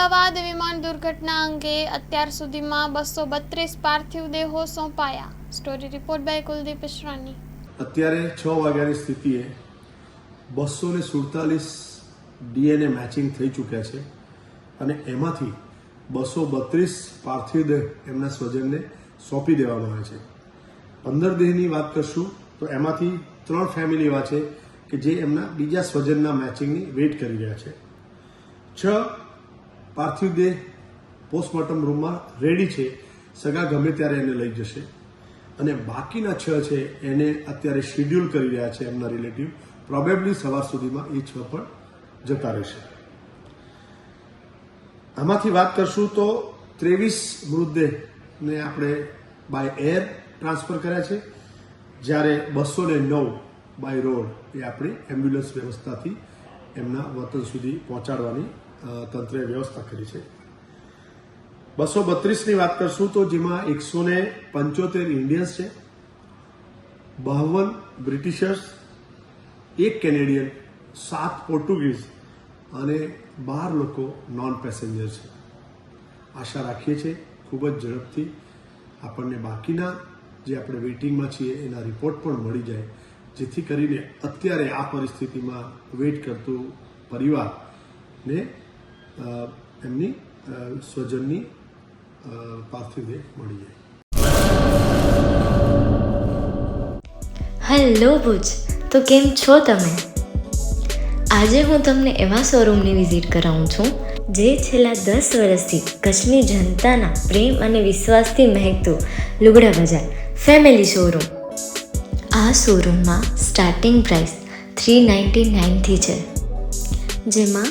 અમદાવાદ વિમાન દુર્ઘટના અંગે અત્યાર સુધીમાં બસો બત્રીસ પાર્થિવ દેહો સોંપાયા. Story report by Kuldeep Ishrani અત્યારે છ વાગ્યાની સ્થિતિએ બસો ને સુડતાલીસ ડીએનએ મેચિંગ થઈ ચૂક્યા છે અને એમાંથી બસો બત્રીસ પાર્થિવ દેહ એમના સ્વજનને સોંપી દેવામાં આવે છે. પંદર દેહની વાત કરશું તો એમાંથી ત્રણ ફેમિલી એવા છે કે જે એમના બીજા સ્વજનના મેચિંગની વેઇટ કરી રહ્યા છે. છ પાર્થિવ દેહ પોસ્ટમોર્ટમ રૂમમાં રેડી છે. સગા ગમે ત્યારે એને લઈ જશે. અને બાકીના છ છે, એને અત્યારે શેડ્યુલ કરી રહ્યા છે એમના રિલેટિવ પ્રોબેબલી સવાર સુધીમાં એ છ પણ જતા રહેશે. આમાંથી વાત કરશું તો ત્રેવીસ મૃતદેહને આપણે બાય એર ટ્રાન્સફર કર્યા છે. જ્યારે બસો ને નવ બાય રોડ એ આપણી એમ્બ્યુલન્સ વ્યવસ્થાથી એમના વતન સુધી પહોંચાડવાની તંત્રે વ્યવસ્થા કરી છે. બસો બત્રીસની વાત કરશું તો જેમાં એકસો ને પંચોતેર ઇન્ડિયન્સ છે, બાવન બ્રિટિશર્સ, એક કેનેડિયન, સાત પોર્ટુગીઝ અને બાર લોકો નોન પેસેન્જર છે. આશા રાખીએ છીએ ખૂબ જ ઝડપથી આપણને બાકીના જે આપણે વેઇટિંગમાં છીએ એના રિપોર્ટ પણ મળી જાય, જેથી કરીને અત્યારે આ પરિસ્થિતિમાં વેઇટ કરતું પરિવારને એમની સ્વજનની પાર્થિવ મળી જાય. હેલો ભુજ, તો કેમ છો તમે? આજે હું તમને એવા શોરૂમની વિઝિટ કરાવું છું, જે છેલ્લા દસ વર્ષથી કચ્છની જનતાના પ્રેમ અને વિશ્વાસથી મહેકતું લુગડા બજાર ફેમિલી શોરૂમ. આ શોરૂમમાં સ્ટાર્ટિંગ પ્રાઇસ થ્રી નાઇન્ટી નાઇનથી છે, જેમાં